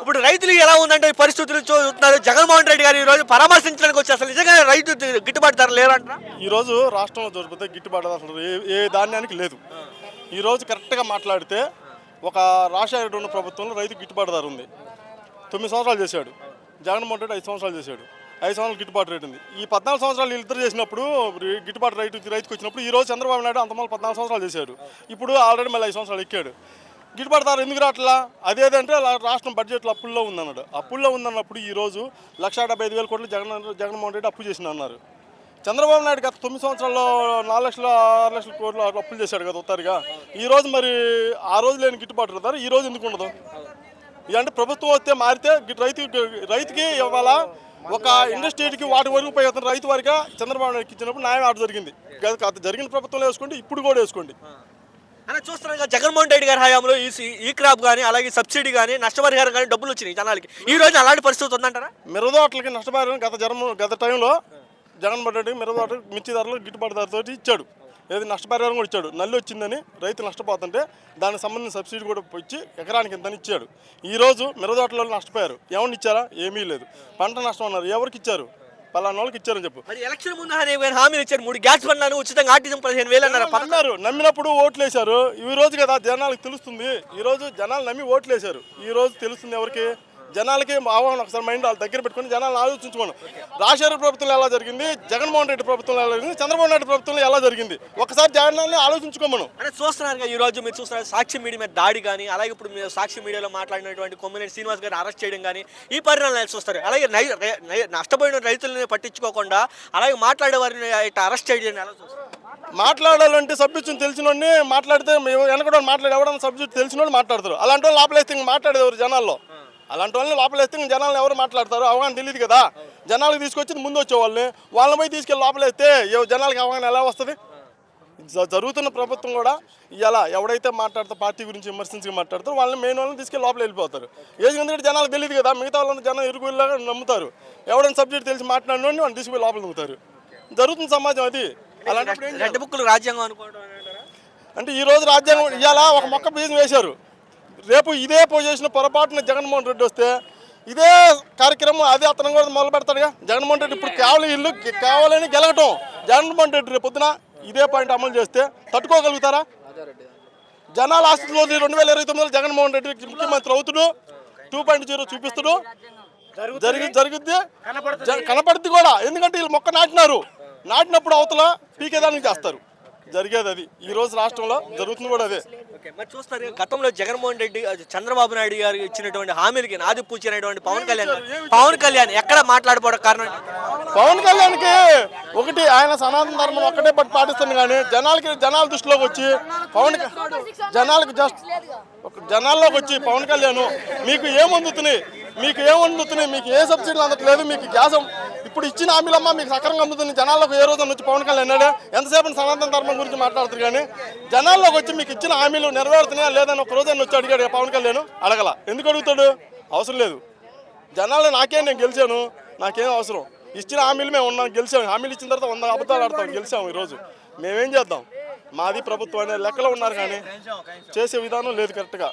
ఇప్పుడు రైతులు ఎలా ఉందంటే ఈ పరిస్థితులు చూస్తున్నారు. జగన్మోహన్ రెడ్డి గారు ఈ రోజు పరామర్శించడానికి వచ్చి అసలు నిజంగా రైతు గిట్టుబాటు ధర లేరంట ఈ రోజు రాష్ట్రంలో దొరికితే గిట్టుబాటు ధర అసలు ఏ ఏ ధాన్యానికి లేదు. ఈరోజు కరెక్ట్గా మాట్లాడితే ఒక రాజశేఖర ఉన్న ప్రభుత్వంలో రైతు గిట్టుబాటు ధర ఉంది. తొమ్మిది సంవత్సరాలు చేశాడు. జగన్మోహన్ రెడ్డి ఐదు సంవత్సరాలు చేశాడు. ఐదు సంవత్సరాలు గిట్టుబాటు రేటు ఉంది. ఈ పద్నాలుగు సంవత్సరాలు ఇద్దరు చేసినప్పుడు గిట్టుబాటు రైతు రైతుకు వచ్చినప్పుడు ఈ రోజు చంద్రబాబు నాయుడు అంతమంది పద్నాలుగు సంవత్సరాలు చేశాడు. ఇప్పుడు ఆల్రెడీ మళ్ళీ ఐదు సంవత్సరాలు ఎక్కాడు. గిట్టుబడతారు ఎందుకు రావట్లా? అదేదంటే రాష్ట్రం బడ్జెట్లో అప్పుల్లో ఉందన్నాడు. అప్పుల్లో ఉందన్నప్పుడు ఈ రోజు లక్ష డెబ్బై ఐదు వేల కోట్లు జగన్ జగన్మోహన్ రెడ్డి అప్పు చేసిన అన్నారు. చంద్రబాబు నాయుడు గత తొమ్మిది సంవత్సరాల్లో నాలుగు లక్షల ఆరు లక్షల కోట్లు అప్పులు చేశాడు కదా ఉత్తారుగా. ఈ రోజు మరి ఆ రోజు లేని గిట్టుబాటు ధర ఈ రోజు ఎందుకు ఉండదు? ఇదంటే ప్రభుత్వం వస్తే మారితే రైతు రైతుకి ఇవాళ ఒక ఇండస్ట్రీకి వాటి వరకు పోయి రైతు వారిగా చంద్రబాబు నాయుడుకి ఇచ్చినప్పుడు న్యాయం ఆట జరిగింది. గత జరిగిన ప్రభుత్వంలో వేసుకోండి ఇప్పుడు కూడా వేసుకోండి. అని చూస్తున్నాం జగన్మోహన్ రెడ్డి గారి హయాంలో ఈ ఈ క్రాప్ కానీ అలాగే సబ్సిడీ కానీ నష్టపరిహారం కానీ డబ్బులు వచ్చినాయి జనాలకి. ఈ రోజు అలాంటి పరిస్థితి ఉందంటారా? మిరదోట్లకి నష్టపరిహారం గత జన్మ గత టైంలో జగన్మోహన్ రెడ్డి మిరదోట మిర్చి ధరలు గిట్టుబాటు ధరతో ఇచ్చాడు. ఏది నష్టపరిహారం కూడా ఇచ్చాడు. నల్లి వచ్చిందని రైతు నష్టపోతుంటే దానికి సంబంధించిన సబ్సిడీ కూడా ఇచ్చి ఎకరానికి ఇంతని ఇచ్చాడు. ఈ రోజు మిరదోటలో నష్టపోయారు. ఏమన్నా ఇచ్చారా? ఏమీ లేదు. పంట నష్టం అన్నారు. ఎవరికి ఇచ్చారు? పలానా వాళ్ళకి ఇచ్చారని చెప్పు. మరి ఎలక్షన్ ముందు హామీ హామీలు ఇచ్చారు. మూడు గ్యాస్ బండ్లను ఉచితంగా ఆర్టీసీ పదిహేను వేలు అన్నారు. నమ్మారు. నమ్మినప్పుడు ఓట్లు వేశారు ఈ రోజు కదా జనాలకు తెలుస్తుంది. ఈ రోజు జనాలు నమ్మి ఓట్లు వేశారు ఈ రోజు తెలుస్తుంది ఎవరికి? జనాలకి ఆహ్వానం ఒకసారి మైండ్ వాళ్ళ దగ్గర పెట్టుకొని జనాలను ఆలోచించుకోండి. రాజశేఖర ప్రభుత్వంలో ఎలా జరిగింది? జగన్మోహన్ రెడ్డి ప్రభుత్వంలో ఎలా జరిగింది? చంద్రబాబు నాయుడు ప్రభుత్వంలో ఎలా జరిగింది? ఒకసారి జగనాన్ని ఆలోచించుకోమను. అంటే చూస్తున్నారు ఈ రోజు మీరు చూస్తున్నారు సాక్షి మీడియా మీద దాడి కానీ అలాగే ఇప్పుడు మీరు సాక్షి మీడియాలో మాట్లాడినటువంటి కొమ్మినేని శ్రీనివాస్ గారిని అరెస్ట్ చేయడం కానీ ఈ పరిణామాలు చూస్తారు? అలాగే నష్టపోయిన రైతులని పట్టించుకోకుండా అలాగే మాట్లాడే వారిని అరెస్ట్ చేయడం ఎలా చూస్తారు? మాట్లాడాలంటే సబ్జెక్ట్ తెలిసిన వాడిని మాట్లాడితే మేము వెనకడం మాట్లాడి ఎవడన్నా సబ్జెక్ట్ తెలిసిన వాళ్ళు మాట్లాడతారు. అలాంటి వాళ్ళు లోపలేస్తే ఇంక మాట్లాడేది ఎవరు జనాల్లో? అలాంటి వాళ్ళని లోపలేస్తే ఇంక జనాలు ఎవరు మాట్లాడతారు? అవగాహన తెలియదు కదా. జనాలకు తీసుకొచ్చి ముందు వచ్చేవాళ్ళని. వాళ్ళని పోయి తీసుకెళ్ళి లోపలేస్తే జనాలకి అవగాహన ఎలా వస్తుంది? జరుగుతున్న ప్రభుత్వం కూడా ఇలా ఎవడైతే మాట్లాడుతూ పార్టీ గురించి విమర్శించి మాట్లాడతారో వాళ్ళని మెయిన్ వాళ్ళని తీసుకెళ్ళి లోపల వెళ్ళిపోతారు. ఎందుకంటే జనాలకు తెలియదు కదా. మిగతా వాళ్ళంతా జనం ఇరుగులాగా నమ్ముతారు. ఎవడైనా సబ్జెక్ట్ తెలిసి మాట్లాడిన వాళ్ళు తీసుకుపోయి లోపల నమ్ముతారు. జరుగుతున్న సమాజం అది. బుక్లు రాజ్యాంగం అనుకోవడం అంటే ఈ రోజు రాజ్యాంగం ఇవాళ ఒక మొక్క బీజం వేశారు. రేపు ఇదే పొజిషన్ పొరపాటున జగన్మోహన్ రెడ్డి వస్తే ఇదే కార్యక్రమం అదే అతను కూడా మొదలు పెడతాడుగా. జగన్మోహన్ రెడ్డి ఇప్పుడు కేవలం ఇల్లు కావాలని గెలగటం. జగన్మోహన్ రెడ్డి రేపు పొద్దున ఇదే పాయింట్ అమలు చేస్తే తట్టుకోగలుగుతారా? జనాల ఆస్తుల్లో రెండు వేల ఇరవై తొమ్మిదిలో జగన్మోహన్ రెడ్డి ముఖ్యమంత్రి అవుతుడు. టూ పాయింట్ జీరో చూపిస్తుడు. జరిగి జరుగుద్ది. కనపడుద్ది కూడా. ఎందుకంటే వీళ్ళు మొక్క నాటినారు. నాటినప్పుడు అవతల పీకేదానికి చేస్తారు. జరిగేది అది. ఈ రోజు రాష్ట్రంలో జరుగుతుంది కూడా అదే. ఓకే. మరి చూస్తారు గతంలో జగన్మోహన్ రెడ్డి చంద్రబాబు నాయుడు గారు ఇచ్చినటువంటి హామీలకి నాది పూచినటువంటి పవన్ కళ్యాణ్. పవన్ కళ్యాణ్ ఎక్కడ మాట్లాడిపోవడం కారణం? పవన్ కళ్యాణ్కి ఒకటి ఆయన సనాతన ధర్మం ఒక్కటే పట్టు పాటిస్తుంది కానీ జనాలకి జనాల దృష్టిలోకి వచ్చి పవన్ జనాలకు జస్ట్ ఒక జనాల్లోకి వచ్చి పవన్ కళ్యాణ్ మీకు ఏం అందుతున్నాయి మీకు ఏమందుతున్నాయి మీకు ఏ సబ్సిడీలు అందట్లేదు? మీకు గ్యాస్ ఇప్పుడు ఇచ్చిన హామీలమ్మా మీకు సక్రంగా అందుతుంది. జనాల్లోకి ఏ రోజు నుంచి పవన్ కళ్యాణ్ అన్నాడు ఎంతసేపు సనాతన ధర్మం గురించి మాట్లాడుతారు కానీ జనాల్లోకి వచ్చి మీకు ఇచ్చిన హామీలు నెరవేరుతున్నాయా లేదని ఒక రోజు వచ్చి అడిగాడు పవన్ కళ్యాణ్. అడగల. ఎందుకు అడుగుతాడు? అవసరం లేదు. జనాలు నాకేం నేను గెలిచాను. నాకేం అవసరం. ఇచ్చిన హామీలు మేము ఉన్నాం గెలిచాము హామీలు ఇచ్చిన తర్వాత వంద అబద్ధాలు ఆడతాం గెలిచాము ఈరోజు మేమేం చేద్దాం? మాది ప్రభుత్వం అనే లెక్కలో ఉన్నారు కానీ చేసే విధానం లేదు కరెక్ట్గా